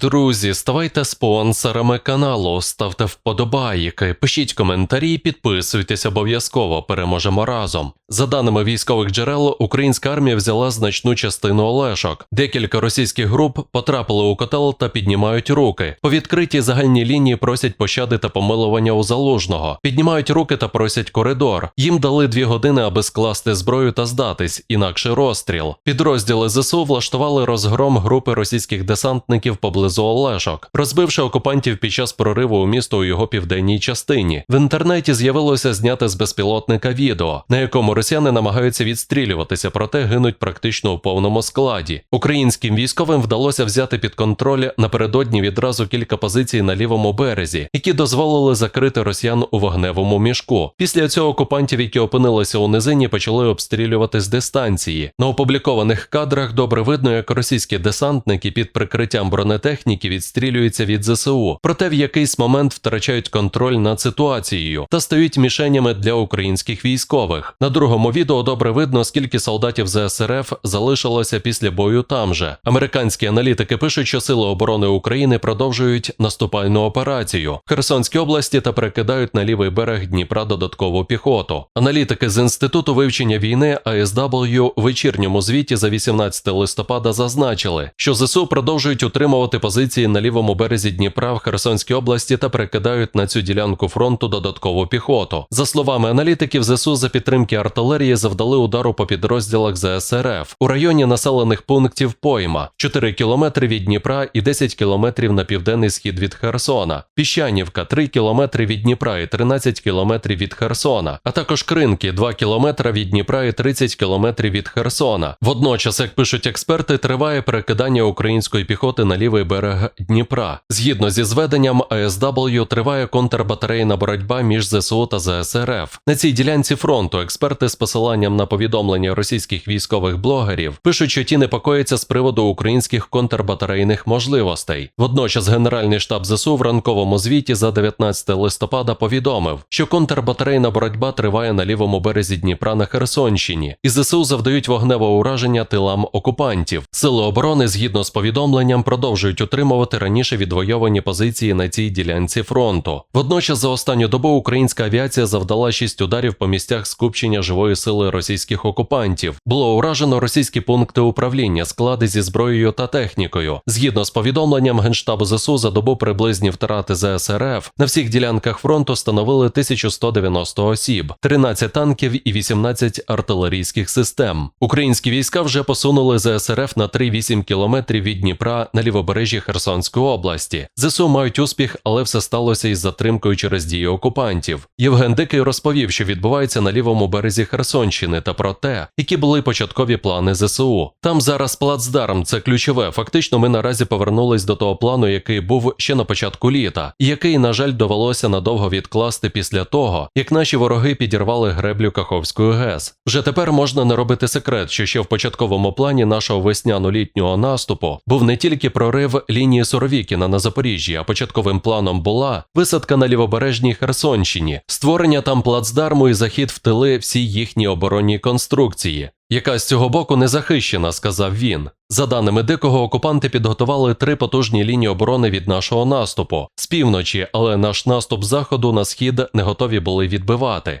Друзі, ставайте спонсорами каналу, ставте вподобайки, пишіть коментарі, підписуйтесь обов'язково. Переможемо разом. За даними військових джерел, українська армія взяла значну частину Олешок. Декілька російських груп потрапили у котел та піднімають руки. По відкритій загальній лінії просять пощади та помилування у залужного. Піднімають руки та просять коридор. Їм дали дві години, аби скласти зброю та здатись, інакше розстріл. Підрозділи ЗСУ влаштували розгром групи російських десантників поблизу Олешок, розбивши окупантів під час прориву у місто у його південній частині. В інтернеті з'явилося зняте з безпілотника відео, на якому росіяни намагаються відстрілюватися, проте гинуть практично у повному складі. Українським військовим вдалося взяти під контроль напередодні відразу кілька позицій на лівому березі, які дозволили закрити росіян у вогневому мішку. Після цього окупантів, які опинилися у низині, почали обстрілювати з дистанції. На опублікованих кадрах добре видно, як російські десантники під прикриттям бронетехніки відстрілюються від ЗСУ, проте в якийсь момент втрачають контроль над ситуацією та стають мішенями для українських військових. На другому відео добре видно, скільки солдатів ЗСРФ залишилося після бою там же. Американські аналітики пишуть, що сили оборони України продовжують наступальну операцію в Херсонській області та перекидають на лівий берег Дніпра додаткову піхоту. Аналітики з інституту вивчення війни в вечірньому звіті за 18 листопада зазначили, що ЗСУ продовжують утримувати позиції на лівому березі Дніпра в Херсонській області та перекидають на цю ділянку фронту додаткову піхоту. За словами аналітиків, ЗСУ за підтримки артилерії завдали удару по підрозділах ЗСРФ у районі населених пунктів Пойма 4 кілометри від Дніпра і 10 кілометрів на південний схід від Херсона, Піщанівка 3 кілометри від Дніпра і 13 кілометрів від Херсона, а також Кринки 2 кілометри від Дніпра і 30 кілометрів від Херсона. Водночас, як пишуть експерти, триває перекидання української піхоти на лівий берег Дніпра. Згідно зі зведенням АСW, триває контрбатарейна боротьба між ЗСУ та ЗСРФ. На цій ділянці фронту експерти з посиланням на повідомлення російських військових блогерів пишуть, що ті непокояться з приводу українських контрбатарейних можливостей. Водночас Генеральний штаб ЗСУ в ранковому звіті за 19 листопада повідомив, що контрбатарейна боротьба триває на лівому березі Дніпра на Херсонщині, і ЗСУ завдають вогневе ураження тилам окупантів. Сили оборони, згідно з повідомленням, продовжують утримувати раніше відвойовані позиції на цій ділянці фронту. Водночас, за останню добу українська авіація завдала шість ударів по місцях скупчення живої сили російських окупантів. Було уражено російські пункти управління, склади зі зброєю та технікою. Згідно з повідомленням Генштабу ЗСУ за добу приблизні втрати ЗСРФ на всіх ділянках фронту становили 1190 осіб, 13 танків і 18 артилерійських систем. Українські війська вже посунули ЗСРФ на 3-8 кілометрів від Дніпра на лівобережжі Херсонської області. ЗСУ мають успіх, але все сталося із затримкою через дії окупантів. Євген Дикий розповів, що відбувається на лівому березі Херсонщини та про те, які були початкові плани ЗСУ. Там зараз плацдарм, це ключове. Фактично, ми наразі повернулись до того плану, який був ще на початку літа, і який, на жаль, довелося надовго відкласти після того, як наші вороги підірвали греблю Каховської ГЕС. Вже тепер можна не робити секрет, що ще в початковому плані нашого весняно-літнього наступу був не тільки прорив лінії Суровікіна на Запоріжжі, а початковим планом була висадка на лівобережній Херсонщині, створення там плацдарму і захід в тили всій їхній оборонній конструкції. Яка з цього боку не захищена, сказав він. За даними дикого, окупанти підготували три потужні лінії оборони від нашого наступу з півночі, але наш наступ заходу на схід не готові були відбивати.